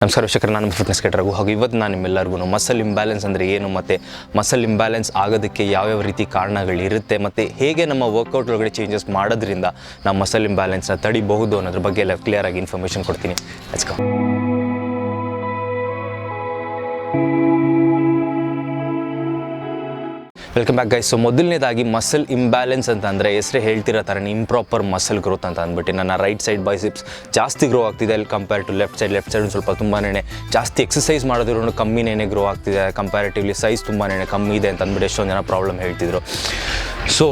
ನಮಸ್ಕಾರ ವೀಕ್ಷಕರ ನಾನು ಫಿಟ್ನೆಸ್ ಕೆಟರ್ಗು ಹಾಗೂ ಇವತ್ತು ನಾನು ನಿಮ್ಮೆಲ್ಲರಿಗೂ ಮಸಲ್ ಇಂಬ್ಯಾಲೆನ್ಸ್ ಅಂದರೆ ಏನು ಮತ್ತು? ಮಸಲ್ ಇಂಬ್ಯಾಲೆನ್ಸ್ ಆಗೋದಕ್ಕೆ ಯಾವ್ಯಾವ ರೀತಿ ಕಾರಣಗಳಿರುತ್ತೆ ಮತ್ತು ಹೇಗೆ ನಮ್ಮ ವರ್ಕೌಟ್ ಒಳಗಡೆ ಚೇಂಜಸ್ ಮಾಡೋದ್ರಿಂದ ನಾವು ಮಸಲ್ ಇಂಬ್ಯಾಲೆನ್ಸ್ನ ತಡಿಬಹುದು ಅನ್ನೋದ್ರ ಬಗ್ಗೆ ಎಲ್ಲ ಕ್ಲಿಯರ್ ಆಗಿ ಇನ್ಫಾರ್ಮೇಷನ್ ಕೊಡ್ತೀನಿ. Let's welcome back guys so ಮೊದಲನೇದಾಗಿ ಮಸಲ್ ಇಂಬ್ಯಾಲೆನ್ಸ್ ಅಂತ ಅಂದರೆ ಹೆಸರೇ ಹೇಳ್ತಿರೋ ಥರ ಇಂಪ್ರಾಪರ್ ಮಸಲ್ ಗ್ರೋತ್ ಅಂತ ಅಂದ್ಬಿಟ್ಟು ನನ್ನ ರೈಟ್ ಸೈಡ್ ಬೈಸಿಪ್ಸ್ ಜಾಸ್ತಿ ಗ್ರೋ ಆಗ್ತಿದೆ ಅಲ್ಲಿ compare to left side left side ಸ್ವಲ್ಪ ತುಂಬಾನೇ ಜಾಸ್ತಿ ಎಕ್ಸಸೈಸ್ ಮಾಡಿದ್ರು ಕಮ್ಮಿನೇ ಗ್ರೋ ಆಗ್ತಿದೆ. ಕಂಪ್ಯಾರಿಟಿವ್ಲಿ ಸೈಜ್ ತುಂಬಾನೇ ಕಮ್ಮಿ ಇದೆ ಅಂತ ಅಂದ್ಬಿಟ್ಟು ಎಷ್ಟೊಂದು ಜನ ಪ್ರಾಬ್ಲಮ್ ಹೇಳ್ತಿದ್ರು. ಸೊ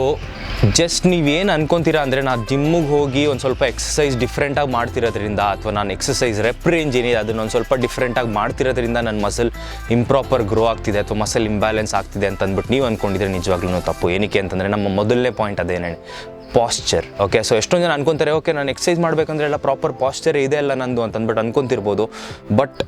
ಜಸ್ಟ್ ನೀವೇನು ಅನ್ಕೊಂತೀರಾ ಅಂದರೆ ನಾನು ಜಿಮ್ಮಿಗೆ ಹೋಗಿ ಒಂದು ಸ್ವಲ್ಪ ಎಕ್ಸಸೈಸ್ ಡಿಫ್ರೆಂಟಾಗಿ ಮಾಡ್ತಿರೋದ್ರಿಂದ ಅಥವಾ ನಾನು ಎಕ್ಸಸೈಸ್ ರೆಪ್ ರೇಂಜ್ ಏನಿದೆ ಅದನ್ನ ಒಂದು ಸ್ವಲ್ಪ ಡಿಫ್ರೆಂಟಾಗಿ ಮಾಡ್ತಿರೋದ್ರಿಂದ ನನ್ನ ಮಸಲ್ ಇಂಪ್ರಾಪರ್ ಗ್ರೋ ಆಗ್ತಿದೆ ಅಥವಾ ಮಸಲ್ ಇಂಬ್ಯಾಲೆನ್ಸ್ ಆಗ್ತಿದೆ ಅಂತ ಅಂದ್ಬಿಟ್ಟು ನೀವು ಅಂದ್ಕೊಂಡಿದ್ರೆ ನಿಜವಾಗ್ಲೂ ತಪ್ಪು. ಏನಕ್ಕೆ ಅಂತಂದರೆ ನಮ್ಮ ಮೊದಲನೇ ಪಾಯಿಂಟ್ ಅದೇನೇ. ಪಾಶ್ಚರ್ ಓಕೆ ಸೊ ಎಷ್ಟೊಂದು ಜನ ಅನ್ಕೊಂತಾರೆ ಓಕೆ ನಾನು ಎಕ್ಸಸೈಸ್ ಮಾಡಬೇಕಂದ್ರೆ ಎಲ್ಲ ಪ್ರಾಪರ್ ಪಾಶ್ಚರ್ ಇದೆ ಅಲ್ಲ ನಂದು ಅಂತ ಅಂದ್ಬಿಟ್ಟು ಅನ್ಕೊಂತಿರ್ಬೋದು. ಬಟ್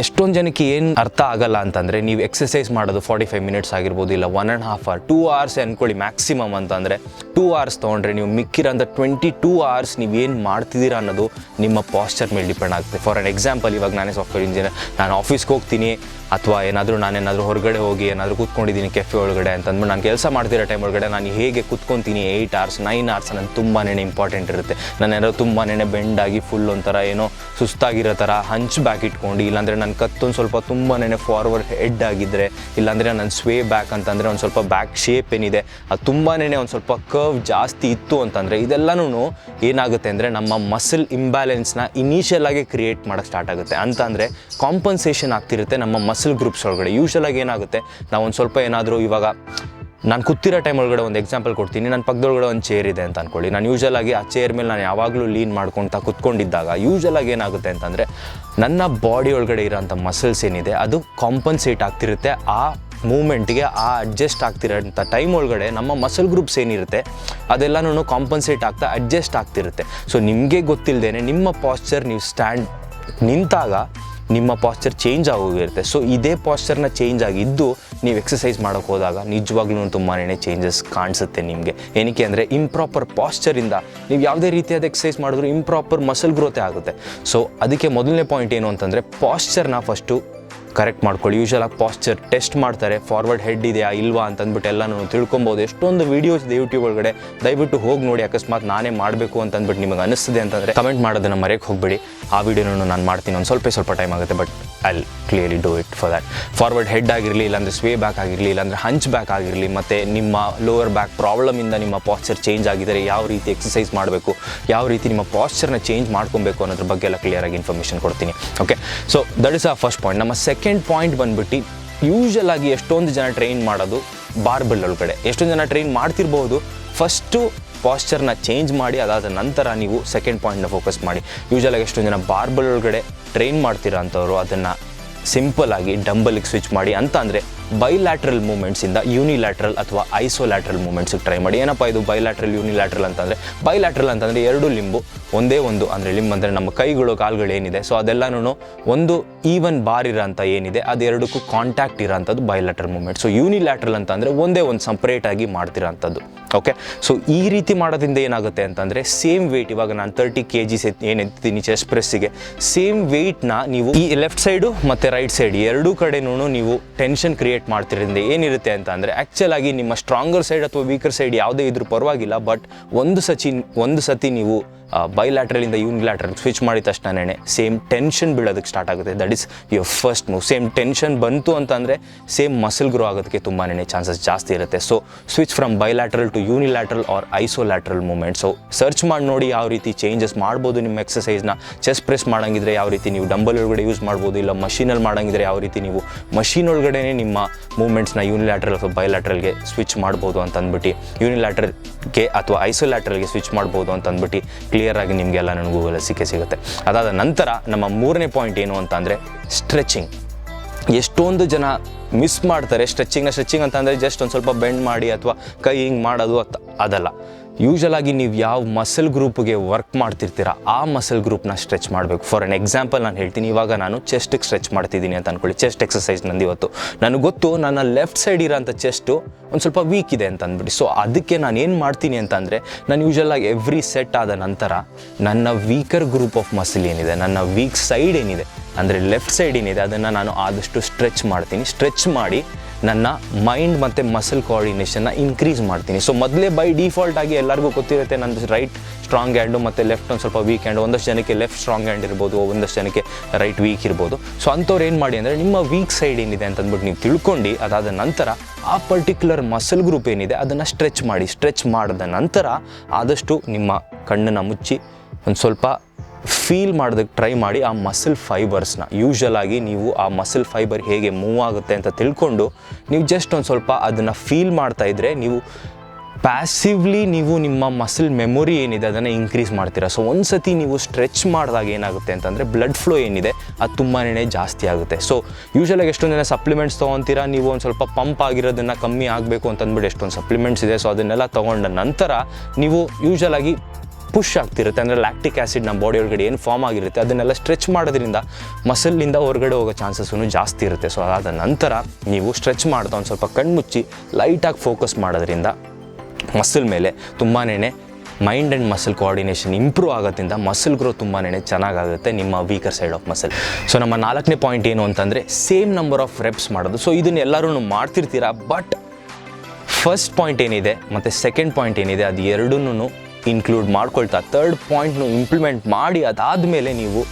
ಎಷ್ಟೊಂದು ಜನಕ್ಕೆ ಏನು ಅರ್ಥ ಆಗಲ್ಲ ಅಂತಂದರೆ ನೀವು ಎಕ್ಸಸೈಸ್ ಮಾಡೋದು ಫಾರ್ಟಿ ಫೈವ್ ಮಿನಿಟ್ಸ್ ಆಗಿರ್ಬೋದು, ಇಲ್ಲ one and half hour two hours ಅಂದ್ಕೊಳ್ಳಿ ಮ್ಯಾಕ್ಸಿಮಮ್ ಅಂತಂದರೆ. ಟೂ ಅವರ್ಸ್ ತೊಗೊಂಡ್ರೆ ನೀವು ಮಿಕ್ಕಿರೋಂಥ ಟ್ವೆಂಟಿ ಟೂ ಅವರ್ಸ್ ನೀವು ಏನು ಮಾಡ್ತಿದ್ದೀರಾ ಅನ್ನೋದು ನಿಮ್ಮ ಪಾಶ್ಚರ್ ಮೇಲೆ ಡಿಪೆಂಡ್ ಆಗುತ್ತೆ ಫಾರ್ ಅನ್ ಎಕ್ಸಾಂಪಲ್ ಇವಾಗ ನಾನೇ ಸಾಫ್ಟ್ವೇರ್ ಇಂಜಿನಿಯರ್ ನಾನು ಆಫೀಸ್ಗೆ ಹೋಗ್ತೀನಿ, ಅಥವಾ ಏನಾದರೂ ನಾನೇನಾದರೂ ಹೊರಗಡೆ ಹೋಗಿ ಏನಾದರೂ ಕೂತ್ಕೊಂಡಿದ್ದೀನಿ ಕೆಫೆ ಒಳಗಡೆ ಅಂತಂದ್ಬಿಟ್ಟು ನಾನು ಕೆಲಸ ಮಾಡ್ತಿರೋ ಟೈಮ್ ಒಳಗಡೆ ನಾನು ಹೇಗೆ ಕೂತ್ಕೊತೀನಿ ಏಯ್ಟ್ ಅವರ್ಸ್ ನೈನ್ ಅವರ್ಸ್ ನನಗೆ ತುಂಬಾ ಇಂಪಾರ್ಟೆಂಟ್ ಇರುತ್ತೆ. ನಾನು ಏನಾದ್ರು ತುಂಬಾ ಬೆಂಡಾಗಿ ಫುಲ್ ಒಂಥರ ಏನೋ ಸುಸ್ತಾಗಿರೋ ಥರ ಹಂಚ್ ಬ್ಯಾಕ್ ಇಟ್ಕೊಂಡು, ಇಲ್ಲಾಂದರೆ ನನ್ನ ಕತ್ತೊಂದು ಸ್ವಲ್ಪ ತುಂಬಾ ಫಾರ್ವರ್ಡ್ ಹೆಡ್ ಆಗಿದ್ದರೆ ಇಲ್ಲಾಂದರೆ ನನ್ನ ಸ್ವೇ ಬ್ಯಾಕ್ ಅಂತಂದರೆ ಒಂದು ಸ್ವಲ್ಪ ಬ್ಯಾಕ್ ಶೇಪ್ ಏನಿದೆ, ಅದು ತುಂಬಾ ಒಂದು ಸ್ವಲ್ಪ ಕರ್ವ್ ಜಾಸ್ತಿ ಇತ್ತು ಅಂತಂದರೆ ಇದೆಲ್ಲನೂ ಏನಾಗುತ್ತೆ ಅಂದರೆ ನಮ್ಮ ಮಸಲ್ ಇಂಬ್ಯಾಲೆನ್ಸ್ನ ಇನಿಷಿಯಲ್ ಆಗಿ ಕ್ರಿಯೇಟ್ ಮಾಡೋಕ್ಕೆ ಸ್ಟಾರ್ಟ್ ಆಗುತ್ತೆ. ಅಂತ ಅಂದರೆ ಕಾಂಪನ್ಸೇಷನ್ ಆಗ್ತಿರುತ್ತೆ ನಮ್ಮ ಮಸಲ್ ಗ್ರೂಪ್ಸ್ ಒಳಗಡೆ. ಯೂಶಲ್ ಆಗಿ ಏನಾಗುತ್ತೆ ನಾವು ಒಂದು ಸ್ವಲ್ಪ ಏನಾದರೂ ಇವಾಗ ನಾನು ಕೂತಿರೋ ಟೈಮ್ ಒಳಗಡೆ ಒಂದು ಎಕ್ಸಾಂಪಲ್ ಕೊಡ್ತೀನಿ. ನನ್ನ ಪಕ್ಕದೊಳಗಡೆ ಒಂದು ಚೇರ್ ಇದೆ ಅಂತ ಅನ್ಕೊಳ್ಳಿ. ನಾನು ಯೂಶಲ್ ಆಗಿ ಆ ಚೇರ್ ಮೇಲೆ ನಾನು ಯಾವಾಗಲೂ ಲೀನ್ ಮಾಡ್ಕೊತಾ ಕುತ್ಕೊಂಡಿದ್ದಾಗ ಯೂಶಲ್ ಆಗಿ ಏನಾಗುತ್ತೆ ಅಂತಂದರೆ ನನ್ನ ಬಾಡಿ ಒಳಗಡೆ ಇರೋಂಥ ಮಸಲ್ಸ್ ಏನಿದೆ, ಅದು ಕಾಂಪನ್ಸೇಟ್ ಆಗ್ತಿರುತ್ತೆ. ಆ ಮೂಮೆಂಟ್ಗೆ ಆ ಅಡ್ಜಸ್ಟ್ ಆಗ್ತಿರೋಂಥ ಟೈಮ್ ಒಳಗಡೆ ನಮ್ಮ ಮಸಲ್ ಗ್ರೂಪ್ಸ್ ಏನಿರುತ್ತೆ ಅದೆಲ್ಲನೂ ಕಾಂಪನ್ಸೇಟ್ ಆಗ್ತಾ ಅಡ್ಜಸ್ಟ್ ಆಗ್ತಿರುತ್ತೆ. ಸೊ ನಿಮಗೆ ಗೊತ್ತಿಲ್ಲದೇ ನಿಮ್ಮ ಪಾಶ್ಚರ್ ನೀವು ಸ್ಟ್ಯಾಂಡ್ ನಿಂತಾಗ ನಿಮ್ಮ ಪಾಶ್ಚರ್ ಚೇಂಜ್ ಆಗೋಗಿರುತ್ತೆ. ಸೊ ಇದೇ ಪಾಶ್ಚರ್ನ ಚೇಂಜ್ ಆಗಿದ್ದು ನೀವು ಎಕ್ಸಸೈಸ್ ಮಾಡೋಕ್ಕೆ ಹೋದಾಗ ನಿಜವಾಗ್ಲೂ ತುಂಬಾ ಚೇಂಜಸ್ ಕಾಣಿಸುತ್ತೆ ನಿಮಗೆ. ಏನಕ್ಕೆ ಅಂದರೆ ಇಂಪ್ರಾಪರ್ ಪಾಶ್ಚರಿಂದ ನೀವು ಯಾವುದೇ ರೀತಿಯಾದ ಎಕ್ಸಸೈಸ್ ಮಾಡಿದ್ರು ಇಂಪ್ರಾಪರ್ ಮಸಲ್ ಗ್ರೋತೆ ಆಗುತ್ತೆ. ಸೊ ಅದಕ್ಕೆ ಮೊದಲನೇ ಪಾಯಿಂಟ್ ಏನು ಅಂತಂದರೆ ಪಾಶ್ಚರ್ನ ಫಸ್ಟು ಕರೆಕ್ಟ್ ಮಾಡ್ಕೊಳ್ಳಿ. ಯೂಶಲ್ ಆಗಿ ಪಾಶ್ಚರ್ ಟೆಸ್ಟ್ ಮಾಡ್ತಾರೆ. ಫಾರ್ವರ್ಡ್ ಹೆಡ್ ಇದೆಯಾ, ಇಲ್ವಾ ಅಂತಂದ್ಬಿಟ್ಟು ಎಲ್ಲನೂ ತಿಳ್ಕೊಬೋದು. ಎಷ್ಟೊಂದು ವೀಡಿಯೋಸ್ ಇದೆ ಯೂಟ್ಯೂಬ್ ಒಳಗಡೆ. ದಯವಿಟ್ಟು ಹೋಗಿ ನೋಡಿ, ಅಕಸ್ಮಾತ್ ನಾನೇ ಮಾಡಬೇಕು ಅಂತಂದ್ಬಿಟ್ಟು ನಿಮಗೆ ಅನಿಸ್ತದೆ ಅಂತಂದರೆ ಕಮೆಂಟ್ ಮಾಡೋದನ್ನು ಮರೆಯಕ್ಕೆ ಹೋಗಬೇಡಿ. ಆ ವಿಡಿಯೋನೂ ನಾನು ಮಾಡ್ತೀನಿ. ಒಂದು ಸ್ವಲ್ಪ ಸ್ವಲ್ಪ ಟೈಮ್ ಆಗುತ್ತೆ but I clearly do it for that forward head ಆಗಿರಲಿ, ಇಲ್ಲಾಂದರೆ ಸ್ವೇ ಬ್ಯಾಕ್ ಆಗಿರಲಿ, ಇಲ್ಲಾಂದರೆ ಹಂಚ್ ಬ್ಯಾಕ್ ಆಗಿರಲಿ, ಮತ್ತು ನಿಮ್ಮ ಲೋವರ್ ಬ್ಯಾಕ್ ಪ್ರಾಬ್ಲಮಿಂದ ನಿಮ್ಮ ಪಾಶ್ಚರ್ ಚೇಂಜ್ ಆಗಿದರೆ ಯಾವ ರೀತಿ ಎಕ್ಸಸೈಸ್ ಮಾಡಬೇಕು, ಯಾವ ರೀತಿ ನಿಮ್ಮ ಪಾಶ್ಚರ್ನ ಚೇಂಜ್ ಮಾಡ್ಕೊಬೇಕು ಅನ್ನೋದ್ರ ಬಗ್ಗೆ ಎಲ್ಲ ಕ್ಲಿಯರ್ ಆಗಿ ಇನ್ಫಾರ್ಮೇಷನ್ ಕೊಡ್ತೀನಿ. ಓಕೆ ಸೊ ದಟ್ ಇಸ್ ಆ ಫಸ್ಟ್ ಪಾಯಿಂಟ್ ನಮ್ಮ ಸೆಕೆಂಡ್ ಪಾಯಿಂಟ್ ಬಂದುಬಿಟ್ಟು ಯೂಶಲ್ ಆಗಿ ಎಷ್ಟೊಂದು ಜನ ಟ್ರೈನ್ ಮಾಡೋದು ಬಾರ್ಬಲ್ ಒಳಗಡೆ. ಎಷ್ಟೊಂದು ಜನ ಟ್ರೈನ್ ಮಾಡ್ತಿರ್ಬೋದು ಫಸ್ಟು ಪಾಶ್ಚರ್ನ ಚೇಂಜ್ ಮಾಡಿ, ಅದಾದ ನಂತರ ನೀವು ಸೆಕೆಂಡ್ ಪಾಯಿಂಟ್ನ ಫೋಕಸ್ ಮಾಡಿ. ಯೂಶಲಾಗಿ ಎಷ್ಟೊಂದು ಜನ ಬಾರ್ಬಲ್ ಒಳಗಡೆ ಟ್ರೈನ್ ಮಾಡ್ತೀರಾ ಅಂಥವ್ರು ಅದನ್ನು ಸಿಂಪಲ್ ಆಗಿ ಡಂಬಲ್ಗೆ ಸ್ವಿಚ್ ಮಾಡಿ ಅಂತ ಅಂದರೆ ಬೈಲ್ಯಾಟ್ರಲ್ ಮೂಮೆಂಟ್ಸಿಂದ ಯೂನಿಲ್ಯಾಟ್ರಲ್ ಅಥವಾ ಐಸೋಲ್ಯಾಟ್ರಲ್ ಮೂಮೆಂಟ್ಸಿಗೆ ಟ್ರೈ ಮಾಡಿ. ಏನಪ್ಪ ಇದು ಬೈಲ್ಯಾಟ್ರಲ್ ಯೂನಿಲ್ಯಾಟ್ರಲ್ ಅಂತಂದರೆ? ಬೈಲ್ಯಾಟ್ರಲ್ ಅಂತಂದರೆ ಎರಡು ಲಿಂಬು, ಒಂದೇ ಒಂದು ಅಂದರೆ ಲಿಂಬ್ ಅಂದರೆ ನಮ್ಮ ಕೈಗಳು, ಕಾಲುಗಳು ಏನಿದೆ. ಸೊ ಅದೆಲ್ಲನೂ ಒಂದು ಈವನ್ ಬಾರ್ ಇರೋಂಥ ಏನಿದೆ ಅದೆರಡಕ್ಕೂ ಕಾಂಟ್ಯಾಕ್ಟ್ ಇರೋಂಥದ್ದು ಬೈಲ್ಯಾಟ್ರಲ್ ಮೂಮೆಂಟ್ ಸೊ ಯೂನಿಲ್ಯಾಟ್ರಲ್ ಅಂತಂದರೆ ಒಂದೇ ಒಂದು ಸಪ್ರೇಟಾಗಿ ಮಾಡ್ತಿರೋಂಥದ್ದು. ಓಕೆ ಸೊ ಈ ರೀತಿ ಮಾಡೋದ್ರಿಂದ ಏನಾಗುತ್ತೆ ಅಂತಂದರೆ ಸೇಮ್ ವೆಯ್ಟ್ ಇವಾಗ ನಾನು ತರ್ಟಿ ಕೆ ಜಿಸ್ ಏನು ಎತ್ತೀನಿ ಚೆಸ್ಟ್ ಪ್ರೆಸ್ಸಿಗೆ ಸೇಮ್ ವೆಯ್ಟ್ನ ನೀವು ಈ ಲೆಫ್ಟ್ ಸೈಡು ಮತ್ತು ರೈಟ್ ಸೈಡ್ ಎರಡೂ ಕಡೆನೂ ನೀವು ಟೆನ್ಷನ್ ಕ್ರಿಯೇಟ್ ಮಾಡ್ತಿರೋದ್ರಿಂದ ಏನಿರುತ್ತೆ ಅಂತ ಅಂದರೆ ಆ್ಯಕ್ಚುಲ್ ಆಗಿ ನಿಮ್ಮ ಸ್ಟ್ರಾಂಗರ್ ಸೈಡ್ ಅಥವಾ ವೀಕರ್ ಸೈಡ್ ಯಾವುದೇ ಇದ್ರೂ ಪರವಾಗಿಲ್ಲ ಬಟ್ ಒಂದು ಸಚಿ ಒಂದು ಸತಿ ನೀವು ಬೈಲ್ಯಾಟ್ರಲಿಂದ ಯೂನಿಲ್ಯಾಟ್ರಲ್ ಸ್ವಿಚ್ ಮಾಡಿದ ತಕ್ಷಣನೇ ಸೇಮ್ ಟೆನ್ಷನ್ ಬೀಳೋದಕ್ಕೆ ಸ್ಟಾರ್ಟ್ ಆಗುತ್ತೆ. That is your first move same tension ಬಂತು ಅಂತಂದರೆ ಸೇಮ್ ಮಸಲ್ ಗ್ರೋ ಆಗೋದಕ್ಕೆ ತುಂಬಾ ಚಾನ್ಸಸ್ ಜಾಸ್ತಿ ಇರುತ್ತೆ. So switch from bilateral to unilateral or isolateral movement so search ಮಾಡಿ ನೋಡಿ ಯಾವ ರೀತಿ ಚೇಂಜಸ್ ಮಾಡ್ಬೋದು ನಿಮ್ಮ ಎಕ್ಸಸೈಸ್ನ ಚೆಸ್ ಪ್ರೆಸ್ ಮಾಡೋಂಗಿದ್ರೆ ಯಾವ ರೀತಿ ನೀವು ಡಂಬಲ್ ಒಳಗಡೆ ಯೂಸ್ ಮಾಡ್ಬೋದು, ಇಲ್ಲ ಮಷೀನಲ್ಲಿ ಮಾಡೋಂಗಿದ್ರೆ ಯಾವ ರೀತಿ ನೀವು ಮಷೀನ್ ಒಳಗಡೆ ನಿಮ್ಮ ಮೂಮೆಂಟ್ಸ್ನ ಯೂನಿಲ್ಯಾಟ್ರಲ್ ಅಥವಾ ಬೈಲ್ಯಾಟ್ರಲ್ಗೆ ಸ್ವಿಚ್ ಮಾಡ್ಬೋದು ಅಂತ ಅಂದ್ಬಿಟ್ಟು ಯೂನಿಲ್ಯಾಟ್ರಲ್ಗೆ ಅಥವಾ ಐಸೋಲ್ಯಾಟ್ರಲ್ಗೆ ಸ್ವಿಚ್ ಮಾಡ್ಬೋದು ಅಂತ ಅಂದ್ಬಿಟ್ಟು ಕ್ಲಿಯರ್ ಆಗಿ ನಿಮಗೆಲ್ಲ ನನಗೆ ಗೂಗಲ್ ಸಿಕ್ಕೇ ಸಿಗುತ್ತೆ. ಅದಾದ ನಂತರ ನಮ್ಮ ಮೂರನೇ ಪಾಯಿಂಟ್ ಏನು ಅಂತ ಅಂದರೆ ಸ್ಟ್ರೆಚಿಂಗ್ ಎಷ್ಟೊಂದು ಜನ ಮಿಸ್ ಮಾಡ್ತಾರೆ ಸ್ಟ್ರೆಚಿಂಗ್ನ ಸ್ಟ್ರೆಚಿಂಗ್ ಅಂತ ಅಂದರೆ ಜಸ್ಟ್ ಒಂದು ಸ್ವಲ್ಪ ಬೆಂಡ್ ಮಾಡಿ ಅಥವಾ ಕೈ ಹಿಂಗೆ ಮಾಡೋದು ಅದಲ್ಲ. ಯೂಶಲ್ ಆಗಿ ನೀವು ಯಾವ ಮಸಲ್ ಗ್ರೂಪ್ಗೆ ವರ್ಕ್ ಮಾಡ್ತಿರ್ತೀರ, ಆ ಮಸಲ್ ಗ್ರೂಪ್ನ ಸ್ಟ್ರೆಚ್ ಮಾಡಬೇಕು. ಫಾರ್ ಎನ್ ಎಕ್ಸಾಂಪಲ್ ನಾನು ಹೇಳ್ತೀನಿ, ಇವಾಗ ನಾನು ಚೆಸ್ಟಿಗೆ ಸ್ಟ್ರೆಚ್ ಮಾಡ್ತಿದ್ದೀನಿ ಅಂತ ಅನ್ಕೊಳ್ಳಿ. ಚೆಸ್ಟ್ ಎಕ್ಸಸೈಸ್ ನಂದು ಇವತ್ತು. ನನಗೆ ಗೊತ್ತು, ನನ್ನ ಲೆಫ್ಟ್ ಸೈಡ್ ಇರೋಂಥ ಚೆಸ್ಟು ಒಂದು ಸ್ವಲ್ಪ ವೀಕ್ ಇದೆ ಅಂತ ಅಂದ್ಬಿಟ್ಟು ಸೊ ಅದಕ್ಕೆ ನಾನು ಏನು ಮಾಡ್ತೀನಿ ಅಂತಂದರೆ ನಾನು ಯೂಶಲ್ ಆಗಿ ಎವ್ರಿ ಸೆಟ್ ಆದ ನಂತರ ನನ್ನ ವೀಕರ್ ಗ್ರೂಪ್ ಆಫ್ ಮಸಲ್ ಏನಿದೆ, ನನ್ನ ವೀಕ್ ಸೈಡ್ ಏನಿದೆ, ಅಂದರೆ ಲೆಫ್ಟ್ ಸೈಡ್ ಏನಿದೆ, ಅದನ್ನು ನಾನು ಆದಷ್ಟು ಸ್ಟ್ರೆಚ್ ಮಾಡ್ತೀನಿ. ಸ್ಟ್ರೆಚ್ ಮಾಡಿ ನನ್ನ ಮೈಂಡ್ ಮತ್ತು ಮಸಲ್ ಕೋಆರ್ಡಿನೇಷನ್ನ ಇನ್ಕ್ರೀಸ್ ಮಾಡ್ತೀನಿ. ಸೊ ಮೊದಲೇ ಬೈ ಡಿಫಾಲ್ಟ್ ಆಗಿ ಎಲ್ಲರಿಗೂ ಗೊತ್ತಿರುತ್ತೆ ನಂದು ರೈಟ್ ಸ್ಟ್ರಾಂಗ್ ಹ್ಯಾಂಡು ಮತ್ತು ಲೆಫ್ಟ್ ಒಂದು ಸ್ವಲ್ಪ ವೀಕ್ ಹ್ಯಾಂಡು ಒಂದಷ್ಟು ಜನಕ್ಕೆ ಲೆಫ್ಟ್ ಸ್ಟ್ರಾಂಗ್ ಹ್ಯಾಂಡ್ ಇರ್ಬೋದು, ಒಂದಷ್ಟು ಜನಕ್ಕೆ ರೈಟ್ ವೀಕ್ ಇರ್ಬೋದು. ಸೊ ಅಂಥವ್ರು ಏನು ಮಾಡಿ ಅಂದರೆ ನಿಮ್ಮ ವೀಕ್ ಸೈಡ್ ಏನಿದೆ ಅಂತ ಅಂದ್ಬಿಟ್ಟು ನೀವು ತಿಳ್ಕೊಂಡು ಅದಾದ ನಂತರ ಆ ಪರ್ಟಿಕ್ಯುಲರ್ ಮಸಲ್ ಗ್ರೂಪ್ ಏನಿದೆ ಅದನ್ನು ಸ್ಟ್ರೆಚ್ ಮಾಡಿ. ಸ್ಟ್ರೆಚ್ ಮಾಡಿದ ನಂತರ ಆದಷ್ಟು ನಿಮ್ಮ ಕಣ್ಣನ್ನು ಮುಚ್ಚಿ ಒಂದು ಸ್ವಲ್ಪ ಫೀಲ್ ಮಾಡೋದಕ್ಕೆ ಟ್ರೈ ಮಾಡಿ ಆ ಮಸಲ್ ಫೈಬರ್ಸ್ನ ಯೂಶಲ್ ಆಗಿ ನೀವು ಆ ಮಸಲ್ ಫೈಬರ್ ಹೇಗೆ ಮೂವ್ ಆಗುತ್ತೆ ಅಂತ ತಿಳ್ಕೊಂಡು ನೀವು ಜಸ್ಟ್ ಒಂದು ಸ್ವಲ್ಪ ಅದನ್ನು ಫೀಲ್ ಮಾಡ್ತಾ ಇದ್ದರೆ ನೀವು ಪ್ಯಾಸಿವ್ಲಿ ನೀವು ನಿಮ್ಮ ಮಸಲ್ ಮೆಮೊರಿ ಏನಿದೆ ಅದನ್ನು ಇನ್ಕ್ರೀಸ್ ಮಾಡ್ತೀರಾ. ಸೊ ಒಂದು ಸತಿ ನೀವು ಸ್ಟ್ರೆಚ್ ಮಾಡಿದಾಗ ಏನಾಗುತ್ತೆ ಅಂತಂದರೆ ಬ್ಲಡ್ ಫ್ಲೋ ಏನಿದೆ ಅದು ತುಂಬಾ ಜಾಸ್ತಿ ಆಗುತ್ತೆ. ಸೊ ಯೂಶಲಾಗಿ ಎಷ್ಟೊಂದು ಜನ ಸಪ್ಲಿಮೆಂಟ್ಸ್ ತೊಗೊತೀರಾ, ನೀವು ಒಂದು ಸ್ವಲ್ಪ ಪಂಪ್ ಆಗಿರೋದನ್ನು ಕಮ್ಮಿ ಆಗಬೇಕು ಅಂತಂದ್ಬಿಟ್ಟು ಎಷ್ಟೊಂದು ಸಪ್ಲಿಮೆಂಟ್ಸ್ ಇದೆ. ಸೊ ಅದನ್ನೆಲ್ಲ ತೊಗೊಂಡ ನಂತರ ನೀವು ಯೂಶಲಾಗಿ ಪುಷ್ ಆಗ್ತಿರುತ್ತೆ. ಅಂದರೆ ಲ್ಯಾಕ್ಟಿಕ್ ಆ್ಯಸಿಡ್ ನಮ್ಮ ಬಾಡಿ ಒಳಗಡೆ ಏನು ಫಾರ್ಮ್ ಆಗಿರುತ್ತೆ, ಅದನ್ನೆಲ್ಲ ಸ್ಟ್ರೆಚ್ ಮಾಡೋದ್ರಿಂದ ಮಸಲ್ನಿಂದ ಹೊರಗಡೆ ಹೋಗೋ ಚಾನ್ಸಸ್ಸು ಜಾಸ್ತಿ ಇರುತ್ತೆ. ಸೊ ಅದಾದ ನಂತರ ನೀವು ಸ್ಟ್ರೆಚ್ ಮಾಡ್ತಾ ಒಂದು ಸ್ವಲ್ಪ ಕಣ್ಮುಚ್ಚಿ ಲೈಟಾಗಿ ಫೋಕಸ್ ಮಾಡೋದ್ರಿಂದ ಮಸಲ್ ಮೇಲೆ ತುಂಬಾ mind and muscle coordination improve ಆಗೋದ್ರಿಂದ ಮಸಲ್ ಗ್ರೋ ತುಂಬಾ ಚೆನ್ನಾಗಾಗುತ್ತೆ ನಿಮ್ಮ weaker side of muscle so ನಮ್ಮ ನಾಲ್ಕನೇ ಪಾಯಿಂಟ್ ಏನು ಅಂತಂದರೆ ಸೇಮ್ ನಂಬರ್ ಆಫ್ ರೆಪ್ಸ್ ಮಾಡೋದು. ಸೊ ಇದನ್ನ ಎಲ್ಲರೂ ಮಾಡ್ತಿರ್ತೀರಾ ಬಟ್ ಫಸ್ಟ್ ಪಾಯಿಂಟ್ ಏನಿದೆ, ಮತ್ತು ಸೆಕೆಂಡ್ ಪಾಯಿಂಟ್ ಏನಿದೆ, ಅದು ಎರಡೂ ಇನ್ಕ್ಲೂಡ್ ಮಾಡ್ಕೊಳ್ತಾ ತರ್ಡ್ ಪಾಯಿಂಟ್ನು ಇಂಪ್ಲಿಮೆಂಟ್ ಮಾಡಿ, ಅದಾದಮೇಲೆ ನೀವು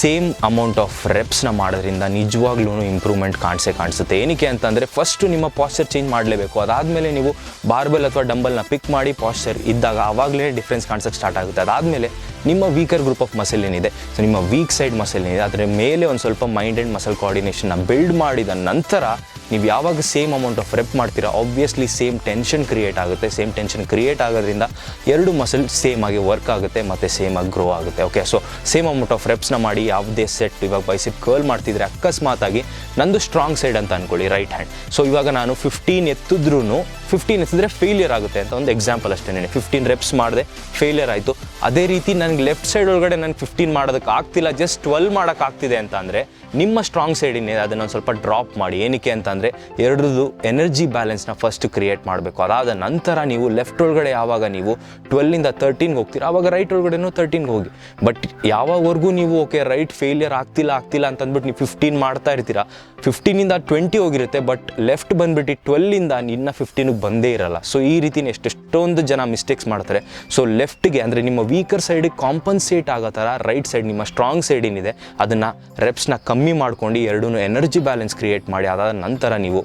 ಸೇಮ್ ಅಮೌಂಟ್ ಆಫ್ ರೆಪ್ಸ್ನ ಮಾಡೋದ್ರಿಂದ ನಿಜವಾಗ್ಲೂ ಇಂಪ್ರೂವ್ಮೆಂಟ್ ಕಾಣಿಸೇ ಕಾಣಿಸುತ್ತೆ. ಏನಕ್ಕೆ ಅಂತಂದರೆ ಫಸ್ಟು ನಿಮ್ಮ ಪಾಶ್ಚರ್ ಚೇಂಜ್ ಮಾಡಲೇಬೇಕು. ಅದಾದಮೇಲೆ ನೀವು ಬಾರ್ಬೆಲ್ ಅಥವಾ ಡಂಬಲ್ನ ಪಿಕ್ ಮಾಡಿ ಪಾಶ್ಚರ್ ಇದ್ದಾಗ ಆವಾಗಲೇ ಡಿಫ್ರೆನ್ಸ್ ಕಾಣಿಸೋಕ್ಕೆ ಸ್ಟಾರ್ಟ್ ಆಗುತ್ತೆ. ಅದಾದಮೇಲೆ ನಿಮ್ಮ ವೀಕರ್ ಗ್ರೂಪ್ ಆಫ್ ಮಸಲ್ ಏನಿದೆ? ಸೊ ನಿಮ್ಮ ವೀಕ್ ಸೈಡ್ ಮಸಲ್ ಏನಿದೆ? ಅದರ ಮೇಲೆ ಒಂದು ಸ್ವಲ್ಪ ಮೈಂಡ್ ಆ್ಯಂಡ್ ಮಸಲ್ ಕೋಆರ್ಡಿನೇಷನ್ನ ಬಿಲ್ಡ್ ಮಾಡಿದ ನಂತರ ನೀವು ಯಾವಾಗ ಸೇಮ್ ಅಮೌಂಟ್ ಆಫ್ ರೆಪ್ ಮಾಡ್ತೀರಾ? ಆಬ್ವಿಯಸ್ಲಿ ಸೇಮ್ ಟೆನ್ಷನ್ ಕ್ರಿಯೇಟ್ ಆಗುತ್ತೆ. ಸೇಮ್ ಟೆನ್ಷನ್ ಕ್ರಿಯೇಟ್ ಆಗೋದ್ರಿಂದ ಎರಡು ಮಸಲ್ ಸೇಮ್ ಆಗಿ ವರ್ಕ್ ಆಗುತ್ತೆ, ಮತ್ತು ಸೇಮ್ ಆಗಿ ಗ್ರೋ ಆಗುತ್ತೆ. Okay so same amount of ರೆಪ್ಸ್ನ ಮಾಡಿ ಯಾವುದೇ ಸೆಟ್ ಇವಾಗ ಬೈಸಿಪ್ ಕರ್ಲ್ ಮಾಡ್ತಿದ್ರೆ ಅಕಸ್ಮಾತಾಗಿ ನಂದು ಸ್ಟ್ರಾಂಗ್ ಸೈಡ್ ಅಂತ ಅನ್ಕೊಳ್ಳಿ ರೈಟ್ ಹ್ಯಾಂಡ್ ಸೊ ಇವಾಗ ನಾನು ಫಿಫ್ಟೀನ್ ಎತ್ತಿದ್ರೂ ಫಿಫ್ಟೀನ್ ಎತ್ತಿದ್ರೆ ಫೇಲಿಯರ್ ಆಗುತ್ತೆ ಅಂತ ಒಂದು ಎಕ್ಸಾಂಪಲ್ ಅಷ್ಟೇ ಫಿಫ್ಟೀನ್ ರೆಪ್ಸ್ ಮಾಡಿದೆ ಫೇಲಿಯರ್ ಆಯಿತು. ಅದೇ ರೀತಿ ನನಗೆ ಲೆಫ್ಟ್ ಸೈಡ್ ಒಳಗಡೆ ನನಗೆ ಫಿಫ್ಟೀನ್ ಮಾಡೋದಕ್ಕೆ ಆಗ್ತಿಲ್ಲ ಜಸ್ಟ್ ಟ್ವೆಲ್ ಮಾಡೋಕೆ ಆಗ್ತಿದೆ ಅಂತ ಅಂದರೆ ನಿಮ್ಮ ಸ್ಟ್ರಾಂಗ್ ಸೈಡ್ ಏನಿದೆ ಅದನ್ನು ಒಂದು ಸ್ವಲ್ಪ ಡ್ರಾಪ್ ಮಾಡಿ. ಏನಕ್ಕೆ ಅಂತಂದರೆ ಎರಡರದ್ದು ಎನರ್ಜಿ ಬ್ಯಾಲೆನ್ಸ್ನ ಫಸ್ಟ್ ಕ್ರಿಯೇಟ್ ಮಾಡಬೇಕು. ಅದಾದ ನಂತರ ನೀವು ಲೆಫ್ಟ್ ಒಳಗಡೆ ಯಾವಾಗ ನೀವು ಟ್ವೆಲ್ಲಿಂದ ತರ್ಟೀನ್ಗೆ ಹೋಗ್ತೀರಾ ಆವಾಗ ರೈಟ್ ಒಳಗಡೆನೂ ತರ್ಟೀನ್ಗೆ ಹೋಗಿ. ಬಟ್ ಯಾವಾಗವರೆಗೂ ನೀವು ಓಕೆ ರೈಟ್ ಫೇಲಿಯರ್ ಆಗ್ತಿಲ್ಲ ಆಗ್ತಿಲ್ಲ ಅಂತ ಅಂದ್ಬಿಟ್ಟು ನೀವು ಫಿಫ್ಟೀನ್ ಮಾಡ್ತಾ ಇರ್ತೀರಾ ಫಿಫ್ಟೀನಿಂದ ಟ್ವೆಂಟಿ ಹೋಗಿರುತ್ತೆ ಬಟ್ ಲೆಫ್ಟ್ ಬಂದ್ಬಿಟ್ಟು ಟ್ವೆಲ್ಲಿಂದ ನಿನ್ನ ಫಿಫ್ಟೀನಿಗೆ ಬಂದೇ ಇರಲ್ಲ. ಸೊ ಈ ರೀತಿನೇ ಎಷ್ಟೆಷ್ಟೊಂದು ಜನ ಮಿಸ್ಟೇಕ್ಸ್ ಮಾಡ್ತಾರೆ. ಸೊ ಲೆಫ್ಟ್ಗೆ ಅಂದರೆ ನಿಮ್ಮ ವೀಕರ್ ಸೈಡಿಗೆ ಕಾಂಪನ್ಸೇಟ್ ಆಗೋ ಥರ ರೈಟ್ ಸೈಡ್ ನಿಮ್ಮ ಸ್ಟ್ರಾಂಗ್ ಸೈಡ್ ಏನಿದೆ, ಅದನ್ನು ರೆಪ್ಸ್ನ ಕಮ್ಮಿ ಮಾಡ್ಕೊಂಡು ಎರಡೂ ಎನರ್ಜಿ ಬ್ಯಾಲೆನ್ಸ್ ಕ್ರಿಯೇಟ್ ಮಾಡಿ, ಅದಾದ ನಂತರ ನೀವು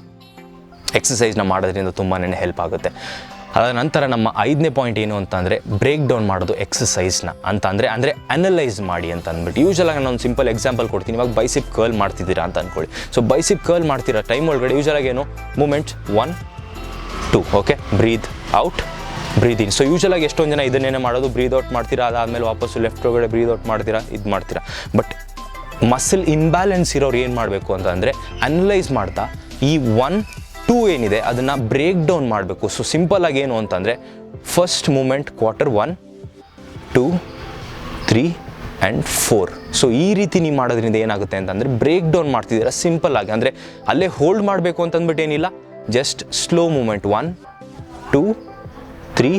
ಎಕ್ಸಸೈಸ್ನ ಮಾಡೋದ್ರಿಂದ ತುಂಬಾ ಹೆಲ್ಪ್ ಆಗುತ್ತೆ. ಅದಾದ ನಂತರ ನಮ್ಮ ಐದನೇ ಪಾಯಿಂಟ್ ಏನು ಅಂತಂದರೆ ಬ್ರೇಕ್ ಡೌನ್ ಮಾಡೋದು ಎಕ್ಸಸೈಸ್ನ ಅಂತ ಅಂದರೆ ಅಂದರೆ ಅನಲೈಸ್ ಮಾಡಿ ಅಂತ ಅಂದ್ಬಿಟ್ಟು. ಯೂಶಲಾಗಿ ನಾನು ಒಂದು ಸಿಂಪಲ್ ಎಕ್ಸಾಂಪಲ್ ಕೊಡ್ತೀನಿ. ಇವಾಗ ಬೈಸಿಪ್ ಕರ್ಲ್ ಮಾಡ್ತಿದ್ದೀರಾ ಅಂತ ಅಂದ್ಕೊಳ್ಳಿ ಸೊ ಬೈಸಿಪ್ ಕರ್ಲ್ ಮಾಡ್ತಿರೋ ಟೈಮ್ ಒಳಗಡೆ ಯೂಶಲಾಗಿ ಏನು? Moments one two okay breathe out breathe in so ಯೂಶಲಾಗಿ ಎಷ್ಟೊಂದು ಜನ ಇದನ್ನೇನೆ ಮಾಡೋದು, ಬ್ರೀದ್ ಔಟ್ ಮಾಡ್ತೀರಾ, ಅದಾದಮೇಲೆ ವಾಪಸ್ಸು ಲೆಫ್ಟ್ ಒಳಗಡೆ ಬ್ರೀದ್ ಔಟ್ ಮಾಡ್ತೀರಾ, ಇದು ಮಾಡ್ತೀರಾ. ಬಟ್ ಮಸಲ್ ಇಂಬ್ಯಾಲೆನ್ಸ್ ಇರೋರು ಏನು ಮಾಡಬೇಕು ಅಂತ ಅಂದರೆ ಅನಲೈಸ್ ಮಾಡ್ತಾ ಈ ಒನ್ ಟೂ ಏನಿದೆ, ಅದನ್ನು ಬ್ರೇಕ್ ಡೌನ್ ಮಾಡಬೇಕು. ಸೊ ಸಿಂಪಲ್ ಆಗಿ ಏನು ಅಂತಂದರೆ first moment quarter one two three and four so ಈ ರೀತಿ ನೀವು ಮಾಡೋದ್ರಿಂದ ಏನಾಗುತ್ತೆ ಅಂತಂದರೆ ಬ್ರೇಕ್ ಡೌನ್ ಮಾಡ್ತಿದ್ದೀರಾ ಸಿಂಪಲ್ ಆಗಿ. ಅಂದರೆ, ಅಲ್ಲೇ ಹೋಲ್ಡ್ ಮಾಡಬೇಕು ಅಂತಂದ್ಬಿಟ್ಟು ಏನಿಲ್ಲ just slow movement one two three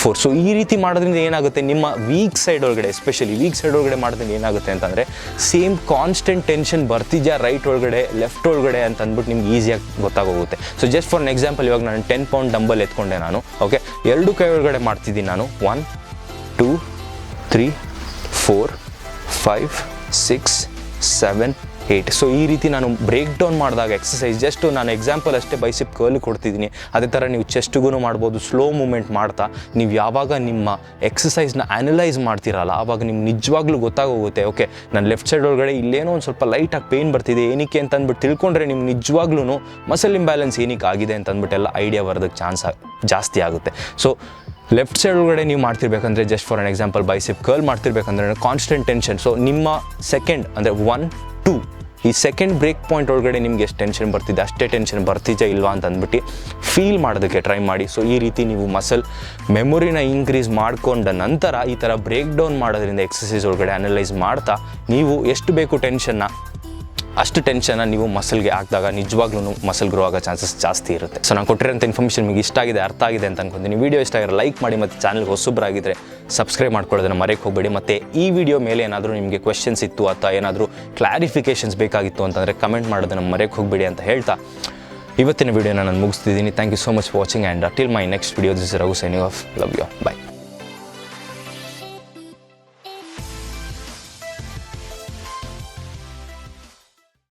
four so ಈ ರೀತಿ ಮಾಡೋದ್ರಿಂದ ಏನಾಗುತ್ತೆ? ನಿಮ್ಮ ವೀಕ್ ಸೈಡ್ ಒಳಗಡೆ ಎಸ್ಪೆಷಲಿ ವೀಕ್ ಸೈಡ್ ಒಳಗಡೆ ಮಾಡೋದ್ರಿಂದ ಏನಾಗುತ್ತೆ ಅಂತಂದರೆ ಸೇಮ್ ಕಾನ್ಸ್ಟೆಂಟ್ ಟೆನ್ಷನ್ ಬರ್ತಿದ್ಯಾ ರೈಟ್ ಒಳಗಡೆ ಲೆಫ್ಟ್ ಒಳಗಡೆ ಅಂತ ಅಂದ್ಬಿಟ್ಟು ನಿಮ್ಗೆ ಈಸಿಯಾಗಿ ಗೊತ್ತಾಗೋಗುತ್ತೆ. ಸೊ ಜಸ್ಟ್ ಫಾರ್ ಎಕ್ಸಾಂಪಲ್ ಇವಾಗ ನಾನು ಟೆನ್ ಪೌಂಡ್ ಡಂಬಲ್ ಎತ್ಕೊಂಡೆ ನಾನು ಓಕೆ ಎರಡು ಕೈ ಒಳಗಡೆ ಮಾಡ್ತಿದ್ದೀನಿ ನಾನು. One two three four five six seven eight so ಈ ರೀತಿ ನಾನು ಬ್ರೇಕ್ ಡೌನ್ ಮಾಡಿದಾಗ ಎಕ್ಸಸೈಸ್ ಜಸ್ಟ್ ನಾನು ಎಕ್ಸಾಂಪಲ್ ಅಷ್ಟೇ ಬೈಸಿಪ್ ಕರ್ಲ್ ಕೊಡ್ತಿದ್ದೀನಿ. ಅದೇ ಥರ ನೀವು ಚೆಸ್ಟ್ಗೂ ಮಾಡ್ಬೋದು ಸ್ಲೋ ಮೂಮೆಂಟ್ ಮಾಡ್ತಾ, ನೀವು ಯಾವಾಗ ನಿಮ್ಮ ಎಕ್ಸಸೈಸ್ನ ಅನಲೈಸ್ ಮಾಡ್ತೀರಲ್ಲ ಆವಾಗ ನಿಮ್ಗೆ ನಿಜವಾಗ್ಲೂ ಗೊತ್ತಾಗೋಗುತ್ತೆ. ಓಕೆ ನಾನು ಲೆಫ್ಟ್ ಸೈಡ್ ಒಳಗಡೆ ಇಲ್ಲೇನೋ ಒಂದು ಸ್ವಲ್ಪ ಲೈಟಾಗಿ ಪೇಯ್ನ್ ಬರ್ತಿದೆ, ಏನಕ್ಕೆ ಅಂತ ಅಂದ್ಬಿಟ್ಟು ತಿಳ್ಕೊಂಡ್ರೆ ನಿಮ್ಗೆ ನಿಜವಾಗ್ಲೂ ಮಸಲ್ ಇಂಬ್ಯಾಲೆನ್ಸ್ ಏನಕ್ಕೆ ಆಗಿದೆ ಅಂತ ಅಂದ್ಬಿಟ್ಟೆಲ್ಲ ಐಡಿಯಾ ಬರೋದಕ್ಕೆ ಚಾನ್ಸ್ ಜಾಸ್ತಿ ಆಗುತ್ತೆ. ಸೊ ಲೆಫ್ಟ್ ಸೈಡ್ ಒಳಗಡೆ ನೀವು ಮಾಡ್ತಿರ್ಬೇಕಂದ್ರೆ just for an example bicep curl ಮಾಡ್ತಿರ್ಬೇಕಂದ್ರೆ constant tension so ನಿಮ್ಮ ಸೆಕೆಂಡ್ ಅಂದರೆ ಒನ್ ಟೂ ಈ ಸೆಕೆಂಡ್ ಬ್ರೇಕ್ ಪಾಯಿಂಟ್ ಒಳಗಡೆ ನಿಮ್ಗೆ ಎಷ್ಟು ಟೆನ್ಷನ್ ಬರ್ತಿದೆ, ಅಷ್ಟೇ ಟೆನ್ಷನ್ ಬರ್ತಿದ್ಯಾ ಇಲ್ವಾ ಅಂತ ಅಂದ್ಬಿಟ್ಟು ಫೀಲ್ ಮಾಡೋದಕ್ಕೆ ಟ್ರೈ ಮಾಡಿ. ಸೊ ಈ ರೀತಿ ನೀವು ಮಸಲ್ ಮೆಮೊರಿನ ಇನ್ಕ್ರೀಸ್ ಮಾಡಿಕೊಂಡ ನಂತರ ಈ ಥರ ಬ್ರೇಕ್ ಡೌನ್ ಮಾಡೋದ್ರಿಂದ ಎಕ್ಸಸೈಸ್ ಒಳಗಡೆ ಅನಲೈಸ್ ಮಾಡ್ತಾ, ನೀವು ಎಷ್ಟು ಬೇಕು ಟೆನ್ಷನ್ನ ಅಷ್ಟು ಟೆನ್ಷನ್ನ ನೀವು ಮಸಲ್ಗೆ ಹಾಕಿದಾಗ ನಿಜವಾಗ್ಲೂ ಮಸಲ್ ಗ್ರೋ ಆಗೋ ಚಾನ್ಸಸ್ ಜಾಸ್ತಿ ಇರುತ್ತೆ. ಸೊ ನಾನು ಕೊಟ್ಟಿರೋಂಥ ಇನ್ಫಾರ್ಮೇಷನ್ ನಿಮಗೆ ಇಷ್ಟ ಆಗಿದೆ, ಅರ್ಥ ಆಗಿದೆ ಅಂತ ಅನ್ಕೊಂತೀನಿ. ವಿಡಿಯೋ ಇಷ್ಟ ಆಗಿರೋ ಲೈಕ್ ಮಾಡಿ ಮತ್ತು ಚಾನಲ್ಗೆ ಆಗಿದ್ರೆ ಸಬ್ಸ್ಕ್ರೈಬ್ ಮಾಡ್ಕೊಳ್ಳೋದನ್ನ ಮರೆಯಕ್ಕೆ ಹೋಗಬೇಡಿ. ಮತ್ತು ಈ ವಿಡಿಯೋ ಮೇಲೆ ಏನಾದರೂ ನಿಮಗೆ ಕ್ವೆಶನ್ಸ್ ಇತ್ತು ಅಥವಾ ಏನಾದರೂ ಕ್ಲಾರಿಫಿಕೇಷನ್ಸ್ ಬೇಕಾಗಿತ್ತು ಅಂತಂದರೆ ಕಮೆಂಟ್ ಮಾಡೋದನ್ನು ಮರೆಯಕ್ಕೆ ಹೋಗಬೇಡಿ ಅಂತ ಹೇಳ್ತಾ ಇವತ್ತಿನ ವಿಡಿಯೋನ ನಾನು ಮುಗಿಸ್ತಿದ್ದೀನಿ. Thank you so much watching and till my next video this Raghu signing off love you bye